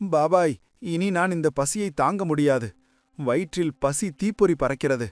பாபாய் இனி நான் இந்த பசியை தாங்க முடியாது. வயிற்றில் பசி தீப்பொறி பறக்கிறது.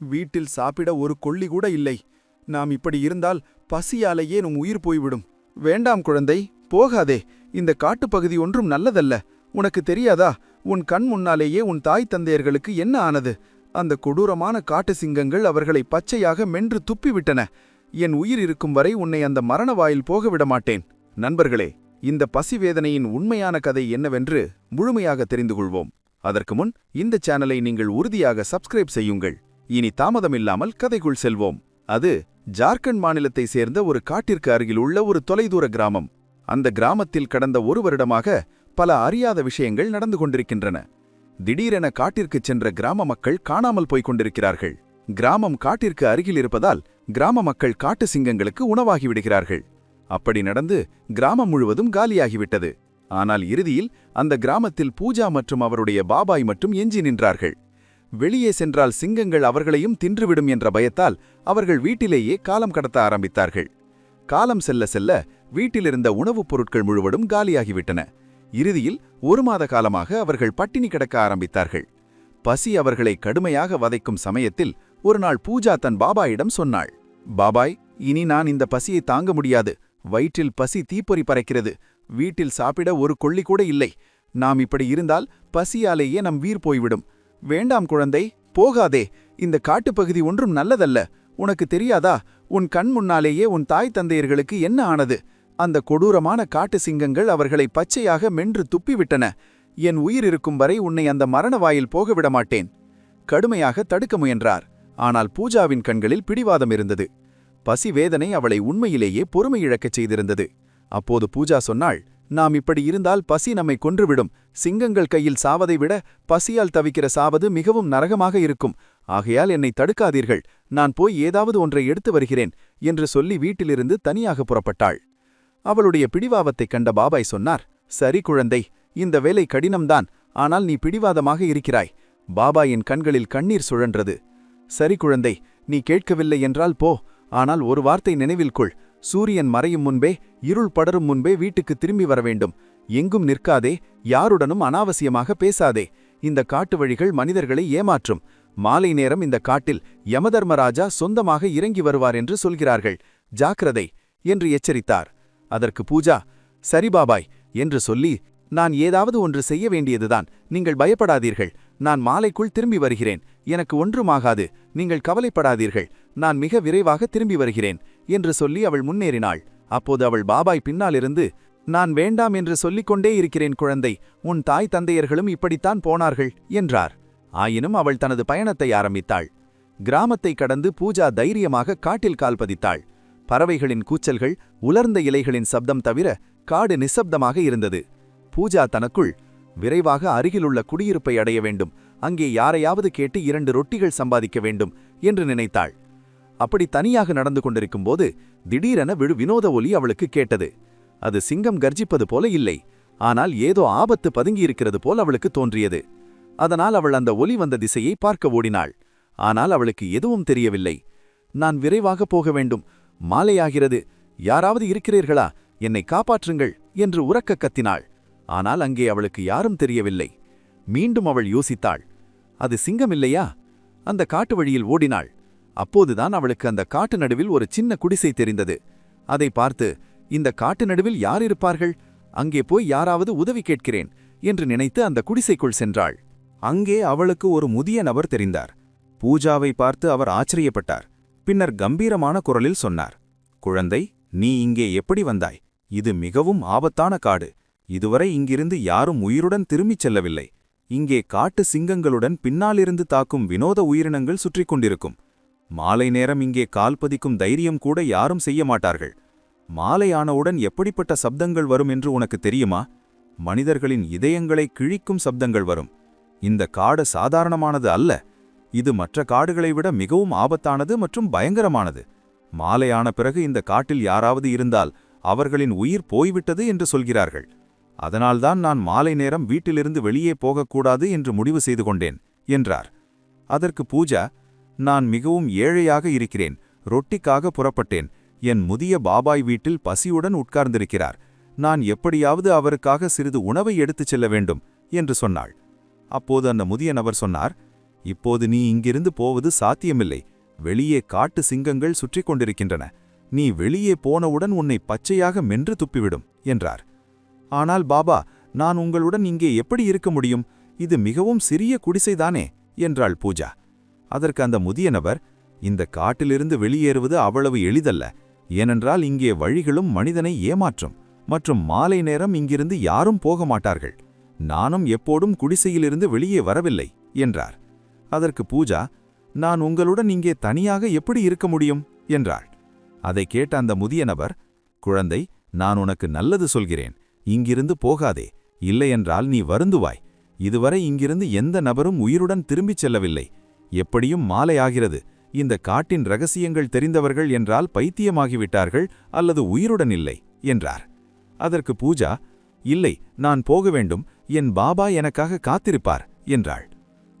வீட்டில் சாப்பிட ஒரு கொள்ளி கூட இல்லை. நாம் இப்படி இருந்தால் பசியாலேயே நம் உயிர் போய்விடும். வேண்டாம் குழந்தை போகாதே. இந்த காட்டுப்பகுதி ஒன்றும் நல்லதல்ல. உனக்கு தெரியாதா? உன் கண் முன்னாலேயே உன் தாய் தந்தையர்களுக்கு என்ன ஆனது? அந்த கொடூரமான காட்டு சிங்கங்கள் அவர்களை பச்சையாக மென்று துப்பிவிட்டன. என் உயிர் இருக்கும் வரை உன்னை அந்த மரண வாயில் போக விடமாட்டேன் நண்பர்களே இந்த பசிவேதனையின் உண்மையான கதை என்னவென்று முழுமையாக தெரிந்து கொள்வோம். அதற்கு முன் இந்த சேனலை நீங்கள் உறுதியாக சப்ஸ்கிரைப் செய்யுங்கள். இனி தாமதமில்லாமல் கதைக்குள் செல்வோம். அது ஜார்க்கண்ட் மாநிலத்தை சேர்ந்த ஒரு காட்டிற்கு அருகில் உள்ள ஒரு தொலைதூர கிராமம். அந்த கிராமத்தில் கடந்த ஒரு வருடமாக பல அறியாத விஷயங்கள் நடந்து கொண்டிருக்கின்றன. திடீரென காட்டிற்குச் சென்ற கிராம மக்கள் காணாமல் போய்க் கொண்டிருக்கிறார்கள். கிராமம் காட்டிற்கு அருகில் இருப்பதால் கிராம மக்கள் காட்டு சிங்கங்களுக்கு உணவாகிவிடுகிறார்கள் அப்படி நடந்து கிராமம் முழுவதும் காலியாகிவிட்டது. ஆனால் இறுதியில் அந்த கிராமத்தில் பூஜா மற்றும் அவருடைய பாபாய் மட்டும் எஞ்சி நின்றார்கள். வெளியே சென்றால் சிங்கங்கள் அவர்களையும் தின்றுவிடும் என்ற பயத்தால் அவர்கள் வீட்டிலேயே காலம் கடத்த ஆரம்பித்தார்கள். காலம் செல்ல செல்ல வீட்டிலிருந்த உணவுப் பொருட்கள் முழுவதும் காலியாகிவிட்டன. இறுதியில் ஒரு மாத காலமாக அவர்கள் பட்டினி கிடக்க ஆரம்பித்தார்கள். பசி அவர்களை கடுமையாக வதைக்கும் சமயத்தில் ஒருநாள் பூஜா தன் பாபாயிடம் சொன்னாள் பாபாய் இனி நான் இந்த பசியை தாங்க முடியாது. வயிற்றில் பசி தீப்பொறி பறக்கிறது. வீட்டில் சாப்பிட ஒரு கொள்ளி கூட இல்லை. நாம் இப்படி இருந்தால் பசியாலேயே நம் வீர் போய்விடும். வேண்டாம் குழந்தை போகாதே. இந்த காட்டுப்பகுதி ஒன்றும் நல்லதல்ல. உனக்கு தெரியாதா? உன் கண் முன்னாலேயே உன் தாய் தந்தையர்களுக்கு என்ன ஆனது? அந்த கொடூரமான காட்டு சிங்கங்கள் அவர்களை பச்சையாக மென்று துப்பிவிட்டன. என் உயிர் இருக்கும் வரை உன்னை அந்த மரண வாயில் போக விடமாட்டேன் கடுமையாக தடுக்க முயன்றார். ஆனால் பூஜாவின் கண்களில் பிடிவாதம் இருந்தது. பசி வேதனை அவளை உண்மையிலேயே பொறுமை இழக்கச் செய்திருந்தது. அப்போது பூஜா சொன்னாள் நாம் இப்படி இருந்தால் பசி நம்மை கொன்றுவிடும். சிங்கங்கள் கையில் சாவதை விட பசியால் தவிக்கிற சாவது மிகவும் நரகமாக இருக்கும். ஆகையால் என்னை தடுக்காதீர்கள். நான் போய் ஏதாவது ஒன்றை எடுத்து வருகிறேன் என்று சொல்லி வீட்டிலிருந்து தனியாக புறப்பட்டாள். அவளுடைய பிடிவாவத்தைக் கண்ட பாபாய் சொன்னார் சரி குழந்தை இந்த வேலை கடினம்தான். ஆனால் நீ பிடிவாதமாக இருக்கிறாய். பாபாயின் கண்களில் கண்ணீர் சுழன்றது. சரி குழந்தை நீ கேட்கவில்லை என்றால் போ. ஆனால் ஒரு வார்த்தை நினைவில் கொள். சூரியன் மறையும் முன்பே இருள் படரும் முன்பே வீட்டுக்கு திரும்பி வர வேண்டும். எங்கும் நிற்காதே யாருடனும் அனாவசியமாக பேசாதே. இந்த காட்டு வழிகள் மனிதர்களை ஏமாற்றும். மாலை நேரம் இந்த காட்டில் யமதர்மராஜா சொந்தமாக இறங்கி வருவார் என்று சொல்கிறார்கள். ஜாக்கிரதை என்று எச்சரித்தார். அதற்கு பூஜா சரி பாபாய் என்று சொல்லி நான் ஏதாவது ஒன்று செய்ய வேண்டியதுதான். நீங்கள் பயப்படாதீர்கள். நான் மாலைக்குள் திரும்பி வருகிறேன். எனக்கு ஒன்றுமாகாது நீங்கள் கவலைப்படாதீர்கள். நான் மிக விரைவாக திரும்பி வருகிறேன் என்று சொல்லி அவள் முன்னேறினாள். அப்போது அவள் பாபாய் பின்னாலிருந்து நான் வேண்டாம் என்று சொல்லிக்கொண்டே இருக்கிறேன் குழந்தை உன் தாய் தந்தையர்களும் இப்படித்தான் போனார்கள் என்றார். ஆயினும் அவள் தனது பயணத்தை ஆரம்பித்தாள். கிராமத்தை கடந்து பூஜா தைரியமாக காட்டில் கால் பதித்தாள். பறவைகளின் கூச்சல்கள் உலர்ந்த இலைகளின் சப்தம் தவிர காடு நிசப்தமாக இருந்தது. பூஜா தனக்குள் விரைவாக அருகிலுள்ள குடியிருப்பை அடைய வேண்டும் அங்கே யாரையாவது கேட்டு இரண்டு ரொட்டிகள் சம்பாதிக்க வேண்டும் என்று நினைத்தாள். அப்படி தனியாக நடந்து கொண்டிருக்கும்போது திடீரென விழு வினோத ஒலி அவளுக்கு கேட்டது. அது சிங்கம் கர்ஜிப்பது போல இல்லை ஆனால் ஏதோ ஆபத்து பதுங்கியிருக்கிறது போல் அவளுக்கு தோன்றியது. அதனால் அவள் அந்த ஒலி வந்த திசையை பார்க்க ஓடினாள். ஆனால் அவளுக்கு எதுவும் தெரியவில்லை. நான் விரைவாக போக வேண்டும். மாலையாகிறது. யாராவது இருக்கிறீர்களா? என்னை காப்பாற்றுங்கள் என்று உறக்க கத்தினாள். ஆனால் அங்கே அவளுக்கு யாரும் தெரியவில்லை. மீண்டும் அவள் யோசித்தாள். அது சிங்கம் இல்லையா? அந்த காட்டு வழியில் ஓடினாள். அப்போதுதான் அவளுக்கு அந்த காட்டு நடுவில் ஒரு சின்ன குடிசை தெரிந்தது. அதை பார்த்து இந்த காட்டு நடுவில் யார் இருப்பார்கள்? அங்கே போய் யாராவது உதவி கேட்கிறேன் என்று நினைத்து அந்த குடிசைக்குள் சென்றாள். அங்கே அவளுக்கு ஒரு முதிய நபர் தெரிந்தார். பூஜாவை பார்த்து அவர் ஆச்சரியப்பட்டார். பின்னர் கம்பீரமான குரலில் சொன்னார் குழந்தை நீ இங்கே எப்படி வந்தாய்? இது மிகவும் ஆபத்தான காடு. இதுவரை இங்கிருந்து யாரும் உயிருடன் திரும்பிச் செல்லவில்லை. இங்கே காட்டு சிங்கங்களுடன் பின்னாலிருந்து தாக்கும் வினோத உயிரினங்கள் சுற்றி கொண்டிருக்கும். மாலை நேரம் இங்கே கால் பதிக்கும் தைரியம் கூட யாரும் செய்ய மாட்டார்கள். மாலையானவுடன் எப்படிப்பட்ட சப்தங்கள் வரும் என்று உனக்கு தெரியுமா? மனிதர்களின் இதயங்களை கிழிக்கும் சப்தங்கள் வரும். இந்த காடு சாதாரணமானது அல்ல. இது மற்ற காடுகளை விட மிகவும் ஆபத்தானது மற்றும் பயங்கரமானது. மாலையான பிறகு இந்த காட்டில் யாராவது இருந்தால் அவர்களின் உயிர் போய்விட்டது என்று சொல்கிறார்கள். அதனால்தான் நான் மாலை நேரம் வீட்டிலிருந்து வெளியே போகக்கூடாது என்று முடிவு செய்து கொண்டேன் என்றார். அதற்கு பூஜா நான் மிகவும் ஏழையாக இருக்கிறேன் ரொட்டிக்காக புறப்பட்டேன். என் முதிய பாபாய் வீட்டில் பசியுடன் உட்கார்ந்திருக்கிறார். நான் எப்படியாவது அவருக்காக சிறிது உணவை எடுத்துச் செல்ல வேண்டும் என்று சொன்னாள். அப்போது அந்த முதிய நபர் சொன்னார் இப்போது நீ இங்கிருந்து போவது சாத்தியமில்லை. வெளியே காட்டு சிங்கங்கள் சுற்றிக் கொண்டிருக்கின்றன. நீ வெளியே போனவுடன் உன்னை பச்சையாக மென்று துப்பிவிடும் என்றார். ஆனால் பாபா நான் உங்களுடன் இங்கே எப்படி இருக்க முடியும்? இது மிகவும் சிறிய குடிசைதானே என்றாள் பூஜா. அதற்கு அந்த முதிய நபர் இந்த காட்டிலிருந்து வெளியேறுவது அவ்வளவு எளிதல்ல. ஏனென்றால் இங்கே வழிகளும் மனிதனை ஏமாற்றும் மற்றும் மாலை நேரம் இங்கிருந்து யாரும் போக மாட்டார்கள். நானும் எப்போதும் குடிசையிலிருந்து வெளியே வரவில்லை என்றார். அதற்கு பூஜா நான் உங்களுடன் இங்கே தனியாக எப்படி இருக்க முடியும்? என்றாள். அதை கேட்ட அந்த முதிய நபர் குழந்தை நான் உனக்கு நல்லது சொல்கிறேன். இங்கிருந்து போகாதே. இல்லையென்றால் நீ வருந்துவாய். இதுவரை இங்கிருந்து எந்த நபரும் உயிருடன் திரும்பிச் செல்லவில்லை. எப்படியும் மாலை ஆகிறது இந்த காட்டின் ரகசியங்கள் தெரிந்தவர்கள் என்றால் பைத்தியமாகிவிட்டார்கள் அல்லது உயிருடன் இல்லை என்றார். அதற்கு பூஜா இல்லை நான் போக வேண்டும் என் பாபா எனக்காக காத்திருப்பார் என்றாள்.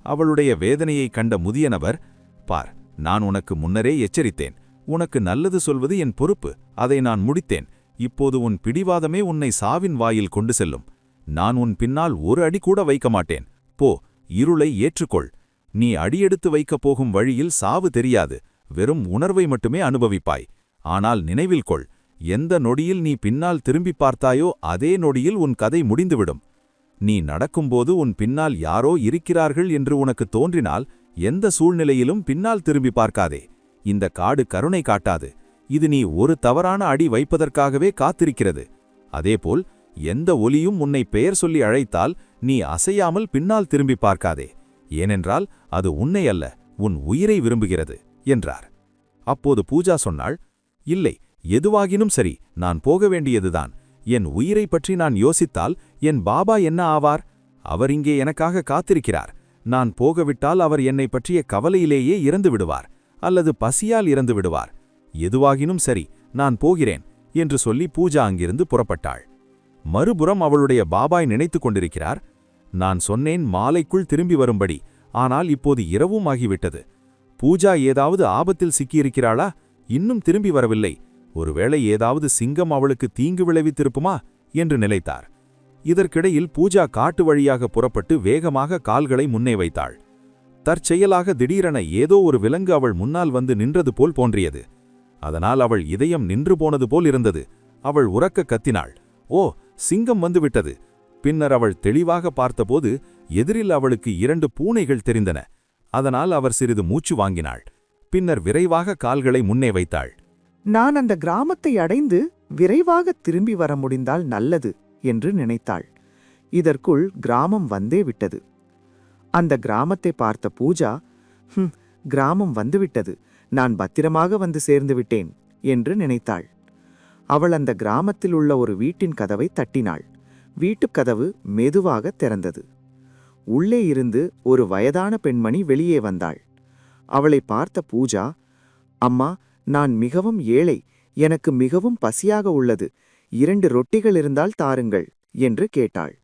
அவளுடைய வேதனையை கண்ட முதிய நபர் பார் நான் உனக்கு முன்னரே எச்சரித்தேன். உனக்கு நல்லது சொல்வது என் பொறுப்பு அதை நான் முடித்தேன். இப்போது உன் பிடிவாதமே உன்னை சாவின் வாயில் கொண்டு செல்லும். நான் உன் பின்னால் ஒரு அடி கூட வைக்க மாட்டேன் போ இருளை ஏற்றுக்கொள். நீ அடியெடுத்து வைக்கப் போகும் வழியில் சாவு தெரியாது வெறும் உணர்வை மட்டுமே அனுபவிப்பாய். ஆனால் நினைவில் கொள் எந்த நொடியில் நீ பின்னால் திரும்பி பார்த்தாயோ அதே நொடியில் உன் கதை முடிந்துவிடும். நீ நடக்கும்போது உன் பின்னால் யாரோ இருக்கிறார்கள் என்று உனக்கு தோன்றினால் எந்த சூழ்நிலையிலும் பின்னால் திரும்பி பார்க்காதே. இந்த காடு கருணை காட்டாது. இது நீ ஒரு தவறான அடி வைப்பதற்காகவே காத்திருக்கிறது. அதேபோல் எந்த ஒலியும் உன்னை பெயர் சொல்லி அழைத்தால் நீ அசையாமல் பின்னால் திரும்பி பார்க்காதே. ஏனென்றால் அது உன்னை அல்ல உன் உயிரை விரும்புகிறது என்றார். அப்போது பூஜா சொன்னாள் இல்லை எதுவாகினும் சரி நான் போக வேண்டியதுதான். என் உயிரை பற்றி நான் யோசித்தால் என் பாபா என்ன ஆவார்? அவர் இங்கே எனக்காக காத்திருக்கிறார். நான் போகவிட்டால் அவர் என்னை பற்றிய கவலையிலேயே இறந்து விடுவார் அல்லது பசியால் இறந்து விடுவார். எதுவாகினும் சரி நான் போகிறேன் என்று சொல்லி பூஜா அங்கிருந்து புறப்பட்டாள். மறுபுறம் அவளுடைய பாபாய் நினைத்துக் கொண்டிருக்கிறார் நான் சொன்னேன் மாலைக்குள் திரும்பி வரும்படி. ஆனால் இப்போது இரவும் ஆகிவிட்டது. பூஜா ஏதாவது ஆபத்தில் சிக்கியிருக்கிறாளா? இன்னும் திரும்பி வரவில்லை. ஒருவேளை ஏதாவது சிங்கம் அவளுக்கு தீங்கு விளைவித்திருப்புமா? என்று நினைத்தார். இதற்கிடையில் பூஜா காட்டு வழியாக புறப்பட்டு வேகமாக கால்களை முன்னே வைத்தாள். தற்செயலாக திடீரென ஏதோ ஒரு விலங்கு அவள் முன்னால் வந்து நின்றது போல் தோன்றியது. அதனால் அவள் இதயம் நின்று போனது போல் இருந்தது. அவள் உறக்க கத்தினாள். ஓ சிங்கம் வந்துவிட்டது. பின்னர் அவள் தெளிவாக பார்த்தபோது எதிரில் அவளுக்கு இரண்டு பூனைகள் தெரிந்தன. அதனால் அவர் சிறிது மூச்சு வாங்கினாள். பின்னர் விரைவாக கால்களை முன்னே வைத்தாள். நான் அந்த கிராமத்தை அடைந்து விரைவாக திரும்பி வர முடிந்தால் நல்லது என்று நினைத்தாள். இதற்குள் கிராமம் வந்தே விட்டது. அந்த கிராமத்தை பார்த்த பூஜா கிராமம் வந்துவிட்டது நான் பத்திரமாக வந்து சேர்ந்து விட்டேன் என்று நினைத்தாள். அவள் அந்த கிராமத்தில் உள்ள ஒரு வீட்டின் கதவை தட்டினாள். வீட்டுக் கதவு மெதுவாக திறந்தது. உள்ளே இருந்து ஒரு வயதான பெண்மணி வெளியே வந்தாள். அவளை பார்த்த பூஜா அம்மா நான் மிகவும் ஏழை எனக்கு மிகவும் பசியாக உள்ளது இரண்டு ரொட்டிகள் இருந்தால் தாருங்கள் என்று கேட்டாள்.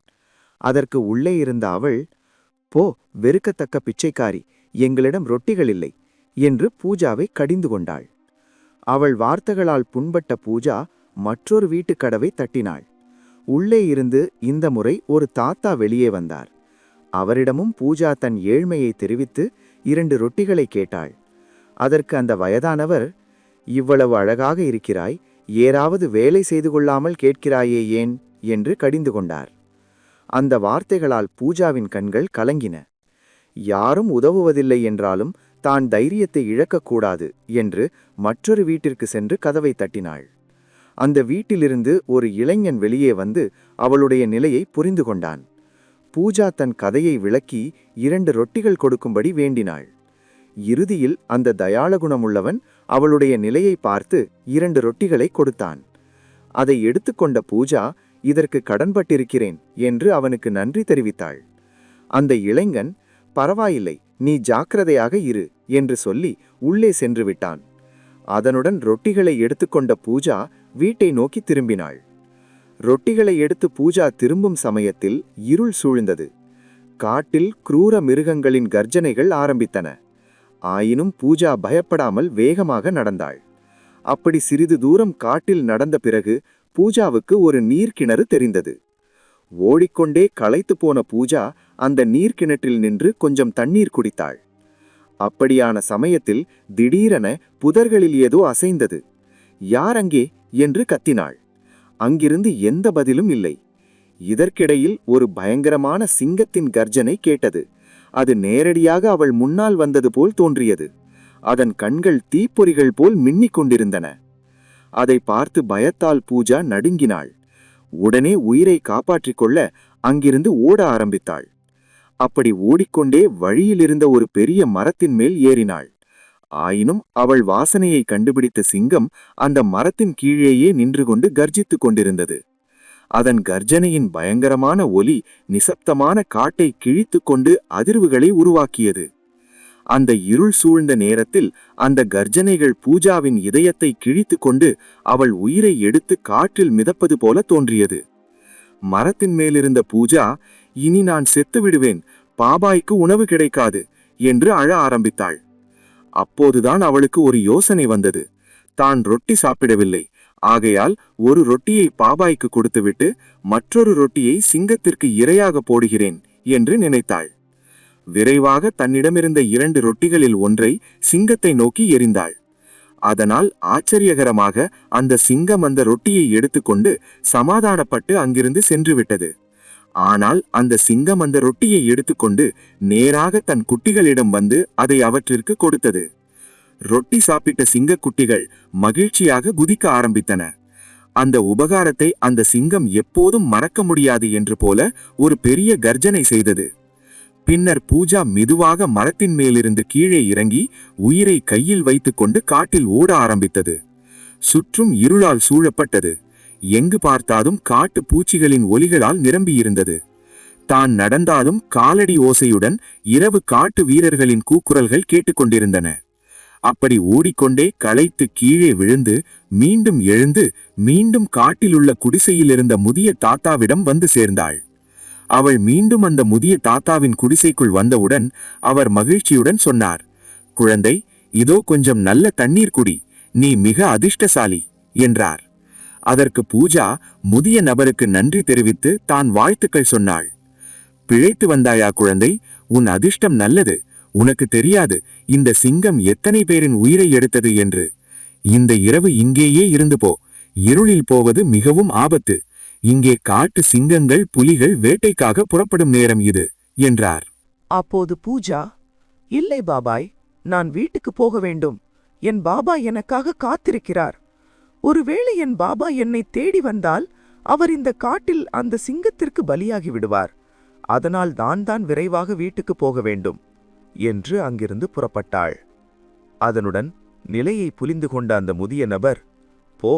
அதற்கு உள்ளே இருந்த அவள் போ வெறுக்கத்தக்க பிச்சைக்காரி எங்களிடம் ரொட்டிகள் இல்லை என்று பூஜாவை கடிந்து கொண்டாள். அவள் வார்த்தைகளால் புண்பட்ட பூஜா மற்றொரு வீட்டுக் கதவை தட்டினாள். உள்ளே இருந்து இந்த முறை ஒரு தாத்தா வெளியே வந்தார். அவரிடமும் பூஜா தன் ஏழ்மையை தெரிவித்து இரண்டு ரொட்டிகளை கேட்டாள். அதற்கு அந்த வயதானவர் இவ்வளவு அழகாக இருக்கிறாய் ஏறாவது வேலை செய்து கொள்ளாமல் கேட்கிறாயே ஏன்? என்று கடிந்து கொண்டார். அந்த வார்த்தைகளால் பூஜாவின் கண்கள் கலங்கின. யாரும் உதவுவதில்லை என்றாலும் தான் தைரியத்தை இழக்கக்கூடாது என்று மற்றொரு வீட்டிற்கு சென்று கதவை தட்டினாள். அந்த வீட்டிலிருந்து ஒரு இளைஞன் வெளியே வந்து அவளுடைய நிலையை புரிந்து கொண்டான். பூஜா தன் கதையை விளக்கி இரண்டு ரொட்டிகள் கொடுக்கும்படி வேண்டினாள். இறுதியில் அந்த தயாளகுணமுள்ளவன் அவளுடைய நிலையை பார்த்து இரண்டு ரொட்டிகளை கொடுத்தான். அதை எடுத்துக்கொண்ட பூஜா இதற்கு கடன்பட்டிருக்கிறேன் என்று அவனுக்கு நன்றி தெரிவித்தாள். அந்த இளைஞன் பரவாயில்லை நீ ஜாக்கிரதையாக இரு என்று சொல்லி உள்ளே சென்று விட்டான். அதனுடன் ரொட்டிகளை எடுத்துக்கொண்ட பூஜா வீட்டை நோக்கி திரும்பினாள். ரொட்டிகளை எடுத்து பூஜா திரும்பும் சமயத்தில் இருள் சூழ்ந்தது. காட்டில் குரூர மிருகங்களின் கர்ஜனைகள் ஆரம்பித்தன. ஆயினும் பூஜா பயப்படாமல் வேகமாக நடந்தாள். அப்படி சிறிது தூரம் காட்டில் நடந்த பிறகு பூஜாவுக்கு ஒரு நீர்க்கிணறு தெரிந்தது. ஓடிக்கொண்டே களைத்துப் போன பூஜா அந்த நீர்க்கிணற்றில் நின்று கொஞ்சம் தண்ணீர் குடித்தாள். அப்படியான சமயத்தில் திடீரென புதர்களில் ஏதோ அசைந்தது. யார் அங்கே? என்று கத்தினாள். அங்கிருந்து எந்த பதிலும் இல்லை. இதற்கிடையில் ஒரு பயங்கரமான சிங்கத்தின் கர்ஜனை கேட்டது. அது நேரடியாக அவள் முன்னால் வந்தது போல் தோன்றியது. அதன் கண்கள் தீப்பொறிகள் போல் மின்னிக் கொண்டிருந்தன. அதை பார்த்து பயத்தால் பூஜா நடுங்கினாள். உடனே உயிரை காப்பாற்றிக் கொள்ள அங்கிருந்து ஓட ஆரம்பித்தாள். அப்படி ஓடிக்கொண்டே வழியிலிருந்த ஒரு பெரிய மரத்தின் மேல் ஏறினாள். ஆயினும் அவள் வாசனையை கண்டுபிடித்த சிங்கம் அந்த மரத்தின் கீழேயே நின்று கொண்டு கர்ஜித்துக் கொண்டிருந்தது. அதன் கர்ஜனையின் பயங்கரமான ஒலி நிசப்தமான காட்டை கிழித்து கொண்டு அதிர்வுகளை உருவாக்கியது. அந்த இருள் சூழ்ந்த நேரத்தில் அந்த கர்ஜனைகள் பூஜாவின் இதயத்தை கிழித்துக் கொண்டு அவள் உயிரை எடுத்து காற்றில் மிதப்பது போல தோன்றியது. மரத்தின் மேலிருந்த பூஜா இனி நான் செத்து விடுவேன் பாபாய்க்கு உணவு கிடைக்காது என்று அழ ஆரம்பித்தாள். அப்போதுதான் அவளுக்கு ஒரு யோசனை வந்தது. தான் ரொட்டி சாப்பிடவில்லை. ஆகையால் ஒரு ரொட்டியை பாபாய்க்கு கொடுத்துவிட்டு மற்றொரு ரொட்டியை சிங்கத்திற்கு இரையாக போடுகிறேன் என்று நினைத்தாள். விரைவாக தன்னிடமிருந்த இரண்டு ரொட்டிகளில் ஒன்றை சிங்கத்தை நோக்கி எறிந்தாள். அதனால் ஆச்சரியகரமாக அந்த சிங்கம் அந்த ரொட்டியை எடுத்துக்கொண்டு சமாதானப்பட்டு அங்கிருந்து சென்றுவிட்டது. ஆனால் அந்த சிங்கம் அந்த ரொட்டியை எடுத்துக்கொண்டு நேராக தன் குட்டிகளிடம் வந்து அதை அவற்றிற்கு கொடுத்தது. ரொட்டி சாப்பிட்ட சிங்கக்குட்டிகள் மகிழ்ச்சியாக குதிக்க ஆரம்பித்தன. அந்த உபகாரத்தை அந்த சிங்கம் எப்போதும் மறக்க முடியாது என்று போல ஒரு பெரிய கர்ஜனை செய்தது. பின்னர் பூஜா மெதுவாக மரத்தின் மேலிருந்து கீழே இறங்கி உயிரை கையில் வைத்துக்கொண்டு காட்டில் ஓட ஆரம்பித்தது. சுற்றும் இருளால் சூழப்பட்டது. எங்கு பார்த்தாலும் காட்டு பூச்சிகளின் ஒலிகளால் நிரம்பியிருந்தது. தான் நடந்தாலும் காலடி ஓசையுடன் இரவு காட்டு வீரர்களின் கூக்குரல்கள் கேட்டுக்கொண்டிருந்தன. அப்படி ஓடிக்கொண்டே களைத்து கீழே விழுந்து மீண்டும் எழுந்து மீண்டும் காட்டிலுள்ள குடிசையில் இருந்த முதிய தாத்தாவிடம் வந்து சேர்ந்தாள். அவள் மீண்டும் அந்த முதிய தாத்தாவின் குடிசைக்குள் வந்தவுடன் அவர் மகிழ்ச்சியுடன் சொன்னார் குழந்தை இதோ கொஞ்சம் நல்ல தண்ணீர் குடி நீ மிக அதிர்ஷ்டசாலி என்றார். அதற்கு பூஜா முதிய நபருக்கு நன்றி தெரிவித்து தான் வாழ்த்துக்கள் சொன்னாள். பிழைத்து வந்தாயா குழந்தை? உன் அதிர்ஷ்டம் நல்லது. உனக்கு தெரியாது இந்த சிங்கம் எத்தனை பேரின் உயிரை எடுத்தது என்று. இந்த இரவு இங்கேயே இருந்து போ. இருளில் போவது மிகவும் ஆபத்து. இங்கே காட்டு சிங்கங்கள் புலிகள் வேட்டைக்காக புறப்படும் நேரம் இது என்றார். அப்போது பூஜா இல்லை பாபாய் நான் வீட்டுக்கு போக வேண்டும். என் பாபா எனக்காக காத்திருக்கிறார். ஒருவேளை என் பாபா என்னை தேடி வந்தால் அவர் இந்த காட்டில் அந்த சிங்கத்திற்கு பலியாகி விடுவார். அதனால் நான் தான் விரைவாக வீட்டுக்கு போக வேண்டும் என்று அங்கிருந்து புறப்பட்டாள். அதனுடன் நிலையை புரிந்து கொண்ட அந்த முதிய நபர் போ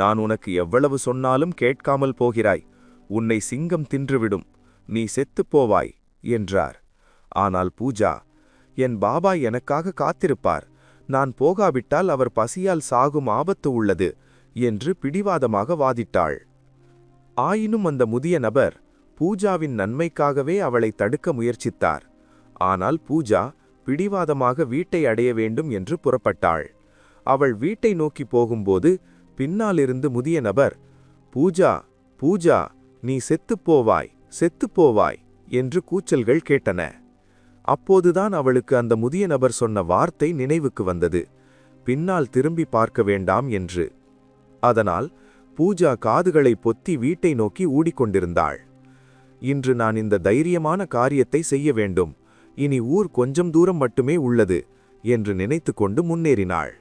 நான் உனக்கு எவ்வளவு சொன்னாலும் கேட்காமல் போகிறாய். உன்னை சிங்கம் தின்றுவிடும். நீ செத்துப் போவாய் என்றார். ஆனால் பூஜா என் பாபா எனக்காக காத்திருப்பார். நான் போகாவிட்டால் அவர் பசியால் சாகும் ஆபத்து உள்ளது. என்று பிடிவாதமாக வாதிட்டாள். ஆயினும் அந்த முதிய நபர் பூஜாவின் நன்மைக்காகவே அவளை தடுக்க முயற்சித்தார். ஆனால் பூஜா பிடிவாதமாக வீட்டை அடைய வேண்டும் என்று புறப்பட்டாள். அவள் வீட்டை நோக்கி போகும்போது பின்னாலிருந்து முதிய நபர் பூஜா பூஜா நீ செத்துப் போவாய் செத்துப் போவாய் என்று கூச்சல்கள் கேட்டன. அப்போதுதான் அவளுக்கு அந்த முதிய நபர் சொன்ன வார்த்தை நினைவுக்கு வந்தது. பின்னால் திரும்பி பார்க்க வேண்டாம் என்று அதனால் பூஜா காதுகளை பொத்தி வீட்டை நோக்கி ஊடிக்கொண்டிருந்தாள். இன்று நான் இந்த தைரியமான காரியத்தை செய்ய வேண்டும். இனி ஊர் கொஞ்சம் தூரம் மட்டுமே உள்ளது என்று நினைத்துக்கொண்டு முன்னேறினாள்.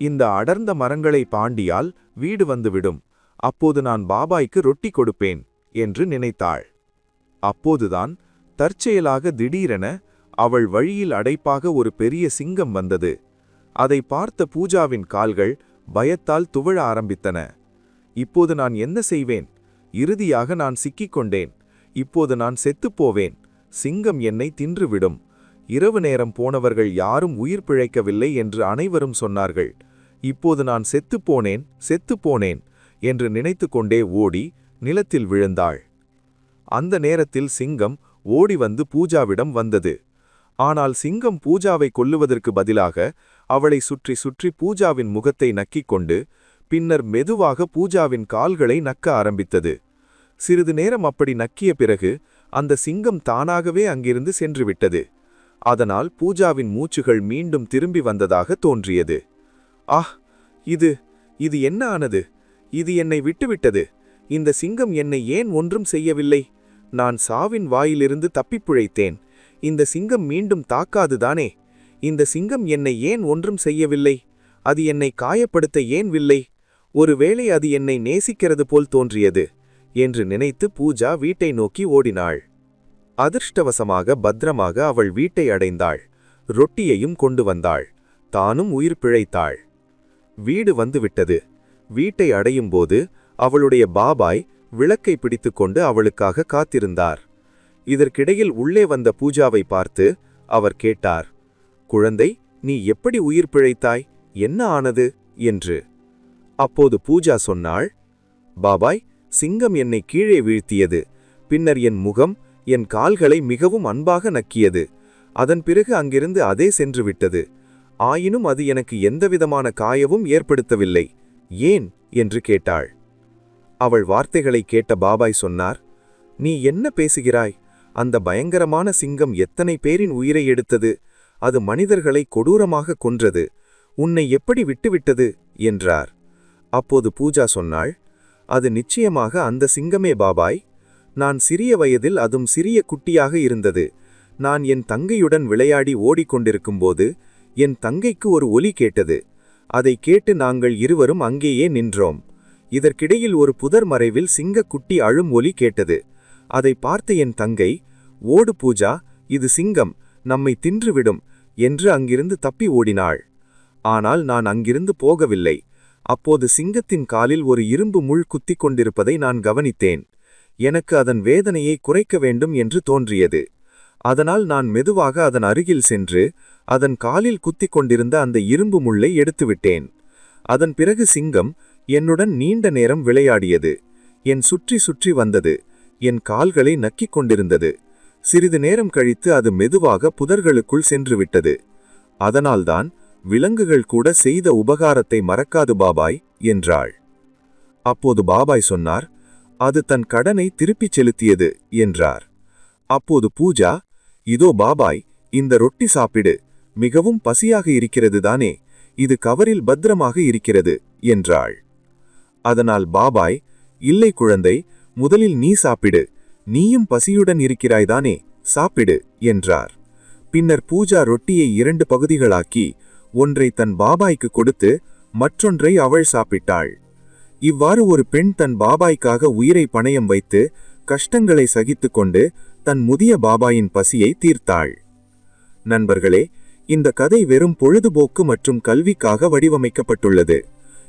இந்த அடர்ந்த மரங்களை பாண்டியால் வீடு வந்துவிடும். அப்போது நான் பாபாய்க்கு ரொட்டி கொடுப்பேன் என்று நினைத்தாள். அப்போதுதான் தற்செயலாக திடீரென அவள் வழியில் அடைப்பாக ஒரு பெரிய சிங்கம் வந்தது. அதை பார்த்த பூஜாவின் கால்கள் பயத்தால் துவழ ஆரம்பித்தன. இப்போது நான் என்ன செய்வேன்? இறுதியாக நான் சிக்கிக் கொண்டேன். இப்போது நான் செத்துப்போவேன் சிங்கம் என்னை தின்றுவிடும். இரவு நேரம் போனவர்கள் யாரும் உயிர் பிழைக்கவில்லை என்று அனைவரும் சொன்னார்கள். இப்போது நான் செத்துப்போனேன் செத்துப்போனேன் என்று நினைத்துக்கொண்டே ஓடி நிலத்தில் விழுந்தாள். அந்த நேரத்தில் சிங்கம் ஓடி வந்து பூஜாவிடம் வந்தது. ஆனால் சிங்கம் பூஜாவை கொல்லுவதற்கு பதிலாக அவளை சுற்றி சுற்றி பூஜாவின் முகத்தை நக்கிக் கொண்டு பின்னர் மெதுவாக பூஜாவின் கால்களை நக்க ஆரம்பித்தது. சிறிது நேரம் அப்படி நக்கிய பிறகு அந்த சிங்கம் தானாகவே அங்கிருந்து சென்றுவிட்டது. அதனால் பூஜாவின் மூச்சுகள் மீண்டும் திரும்பி வந்ததாக தோன்றியது. ஆஹ்! இது இது என்ன ஆனது? இது என்னை விட்டுவிட்டது. இந்த சிங்கம் என்னை ஏன் ஒன்றும் செய்யவில்லை? நான் சாவின் வாயிலிருந்து தப்பிப் பிழைத்தேன். இந்த சிங்கம் மீண்டும் தாக்காதுதானே? இந்த சிங்கம் என்னை ஏன் ஒன்றும் செய்யவில்லை? அது என்னை காயப்படுத்த ஏன் வில்லை? ஒருவேளை அது என்னை நேசிக்கிறது போல் தோன்றியது என்று நினைத்து பூஜா வீட்டை நோக்கி ஓடினாள். அதிர்ஷ்டவசமாக பத்திரமாக அவள் வீட்டை அடைந்தாள். ரொட்டியையும் கொண்டு வந்தாள். தானும் உயிர் பிழைத்தாள். வீடு வந்துவிட்டது. வீட்டை அடையும்போது அவளுடைய பாபாய் விளக்கை பிடித்துக்கொண்டு அவளுக்காக காத்திருந்தார். இதற்கிடையில் உள்ளே வந்த பூஜாவை பார்த்து அவர் கேட்டார் குழந்தை நீ எப்படி உயிர் பிழைத்தாய்? என்ன ஆனது? என்று. அப்போது பூஜா சொன்னாள் பாபாய் சிங்கம் என்னை கீழே வீழ்த்தியது. பின்னர் என் முகம் என் கால்களை மிகவும் அன்பாக நக்கியது. அதன் பிறகு அங்கிருந்து அதே சென்று விட்டது. ஆயினும் அது எனக்கு எந்தவிதமான காயவும் ஏற்படுத்தவில்லை. ஏன்? என்று கேட்டாள். அவள் வார்த்தைகளை கேட்ட பாபாய் சொன்னார் நீ என்ன பேசுகிறாய்? அந்த பயங்கரமான சிங்கம் எத்தனை பேரின் உயிரை எடுத்தது? அது மனிதர்களை கொடூரமாக கொன்றது. உன்னை எப்படி விட்டுவிட்டது? என்றார். அப்போது பூஜா சொன்னாள் அது நிச்சயமாக அந்த சிங்கமே பாபாய். நான் சிறிய வயதில் அதும் சிறிய குட்டியாக இருந்தது. நான் என் தங்கையுடன் விளையாடி ஓடிக்கொண்டிருக்கும்போது என் தங்கைக்கு ஒரு ஒலி கேட்டது. அதை கேட்டு நாங்கள் இருவரும் அங்கேயே நின்றோம். இதற்கிடையில் ஒரு புதர் மறைவில் சிங்கக்குட்டி அழும் ஒலி கேட்டது. அதை பார்த்த என் தங்கை ஓடு பூஜா இது சிங்கம் நம்மை தின்றுவிடும் என்று அங்கிருந்து தப்பி ஓடினாள். ஆனால் நான் அங்கிருந்து போகவில்லை. அப்போது சிங்கத்தின் காலில் ஒரு இரும்பு முள் குத்திக் கொண்டிருப்பதை நான் கவனித்தேன். எனக்கு அதன் வேதனையை குறைக்க வேண்டும் என்று தோன்றியது. அதனால் நான் மெதுவாக அதன் அருகில் சென்று அதன் காலில் குத்திக் கொண்டிருந்த அந்த இரும்பு முள்ளை எடுத்துவிட்டேன். அதன் பிறகு சிங்கம் என்னுடன் நீண்ட நேரம் விளையாடியது. என் சுற்றி சுற்றி வந்தது. என் கால்களை நக்கிக் கொண்டிருந்தது. சிறிது நேரம் கழித்து அது மெதுவாக புதர்களுக்குள் சென்றுவிட்டது. அதனால்தான் விலங்குகள் கூட செய்த உபகாரத்தை மறக்காது பாபாய் என்றாள். அப்போது பாபாய் சொன்னார் அது தன் கடனை திருப்பிச் செலுத்தியது என்றார். அப்போது பூஜா இதோ பாபாய் இந்த ரொட்டி சாப்பிடு மிகவும் பசியாக இருக்கிறது தானே இது கவரில் பத்திரமாக இருக்கிறது என்றாள். அதனால் பாபாய் இல்லை குழந்தை முதலில் நீ சாப்பிடு நீயும் பசியுடன் இருக்கிறாய்தானே சாப்பிடு என்றார். பின்னர் பூஜா ரொட்டியை இரண்டு பகுதிகளாக்கி ஒன்றை தன் பாபாய்க்கு கொடுத்து மற்றொன்றை அவள் சாப்பிட்டாள். இவ்வாறு ஒரு பெண் தன் பாபாய்க்காக உயிரை பணயம் வைத்து கஷ்டங்களை சகித்துக் கொண்டு தன் முதிய பாபாயின் பசியை தீர்த்தாள். நண்பர்களே இந்த கதை வெறும் பொழுதுபோக்கு மற்றும் கல்விக்காக வடிவமைக்கப்பட்டுள்ளது.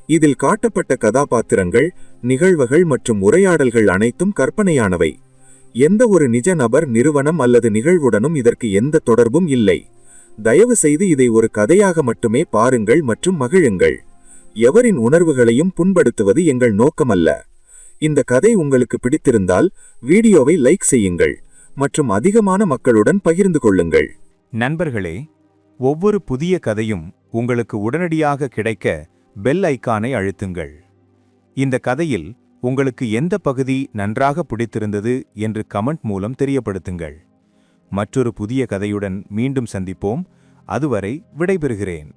இதில் காட்டப்பட்ட கதாபாத்திரங்கள் நிகழ்வுகள் மற்றும் உரையாடல்கள் அனைத்தும் கற்பனையானவை. எந்த ஒரு நிஜ நபர் நிறுவனம் அல்லது நிகழ்வுடனும் இதற்கு எந்த தொடர்பும் இல்லை. தயவு செய்து இதை ஒரு கதையாக மட்டுமே பாருங்கள் மற்றும் மகிழுங்கள். எவரின் உணர்வுகளையும் புண்படுத்துவது எங்கள் நோக்கமல்ல. இந்த கதை உங்களுக்கு பிடித்திருந்தால் வீடியோவை லைக் செய்யுங்கள் மற்றும் அதிகமான மக்களுடன் பகிர்ந்து கொள்ளுங்கள். நண்பர்களே ஒவ்வொரு புதிய கதையும் உங்களுக்கு உடனடியாக கிடைக்க பெல் ஐக்கானை அழுத்துங்கள். இந்த கதையில் உங்களுக்கு எந்த பகுதி நன்றாக பிடித்திருந்தது என்று கமெண்ட் மூலம் தெரியப்படுத்துங்கள். மற்றொரு புதிய கதையுடன் மீண்டும் சந்திப்போம். அதுவரை விடைபெறுகிறேன்.